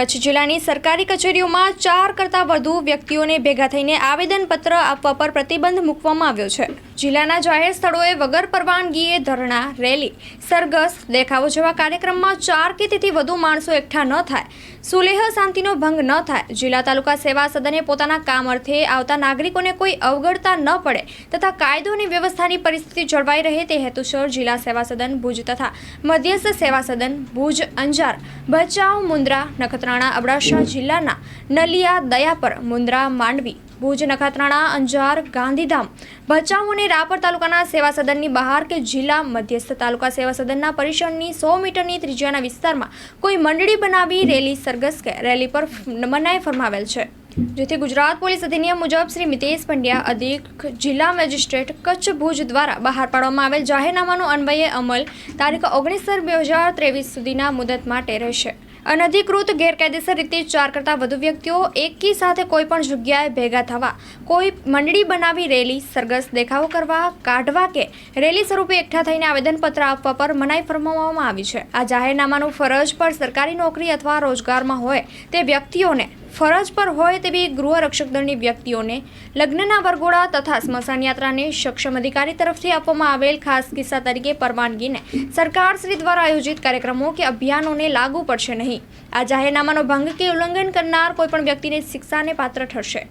કચ્છ જિલ્લાની સરકારી કચેરીઓમાં ચાર કરતાં વધુ વ્યક્તિઓને ભેગા થઈને આવેદનપત્ર આપવા પર પ્રતિબંધ મૂકવામાં આવ્યો છે. જિલ્લાના જાહેર સ્થળોએ વગર પરવાનગીએ ધરણા, રેલી, સરઘસ, દેખાવો જેવા કાર્યક્રમમાં ચાર કે તેથી વધુ માણસો એકઠા ન થાય, સુલેહ શાંતિનો ભંગ ન થાય. જિલ્લા તાલુકા સેવા સદને પોતાના કામ અર્થે આવતા નાગરિકોને કોઈ અવગણતા ન પડે તથા કાયદો અને વ્યવસ્થાની પરિસ્થિતિ જળવાઈ રહે તે હેતુસર જિલ્લા સેવા સદન ભુજ તથા મધ્યસ્થ સેવા સદન ભુજ, અંજાર, ભચાઉ મુન્દ્રા નખત્રાણા, અબડાસા જિલ્લાના નલિયા, દયાપર મુન્દ્રા માંડવી ભુજ નખત્રાણા, અંજાર, ગાંધીધામ. ભચાઉ અને રાપર તાલુકાના સેવા સદનની બહાર કે જિલ્લા મધ્યસ્થ તાલુકા સેવા સદનના પરિસરની સો મીટરની ત્રિજ્યાના વિસ્તારમાં કોઈ મંડળી બનાવી રેલી સરઘસ કે રેલી પર મનાઈ ફરમાવેલ છે. જેથી ગુજરાત પોલીસ અધિનિયમ મુજબ શ્રી મિતેશ પંડ્યા અધિક જિલ્લા મેજિસ્ટ્રેટ કચ્છ ભુજ દ્વારા બહાર પાડવામાં આવેલ જાહેરનામાનો અન્વયે અમલ તારીખ ઓગણીસ બે હજાર ત્રેવીસ સુધીના મુદત માટે રહેશે. અનધિકૃત ગેરકાયદેસર રીતે ચાર કરતાં વધુ વ્યક્તિઓ એકી સાથે કોઈ પણ જગ્યાએ ભેગા થવા, કોઈ મંડળી બનાવી રેલી, સરઘસ દેખાવો કરવા, કાઢવા કે રેલી સ્વરૂપે એકઠા થઈને આવેદનપત્ર આપવા પર મનાઈ ફરમાવવામાં આવી છે. આ જાહેરનામાનું ફરજ પર સરકારી નોકરી અથવા રોજગારમાં હોય તે વ્યક્તિઓને ફરજ પર હોય તેવી ગૃહ રક્ષક દળની વ્યક્તિઓને લગ્નના વરઘોડા તથા સ્મશાન યાત્રાને સક્ષમ અધિકારી તરફથી આપવામાં આવેલ ખાસ કિસ્સા તરીકે પરવાનગીને સરકારશ્રી દ્વારા આયોજિત કાર્યક્રમો કે અભિયાનોને લાગુ પડશે નહીં. આ જાહેરનામાનો ભંગ કે ઉલ્લંઘન કરનાર કોઈપણ વ્યક્તિને શિક્ષાને પાત્ર ઠરશે.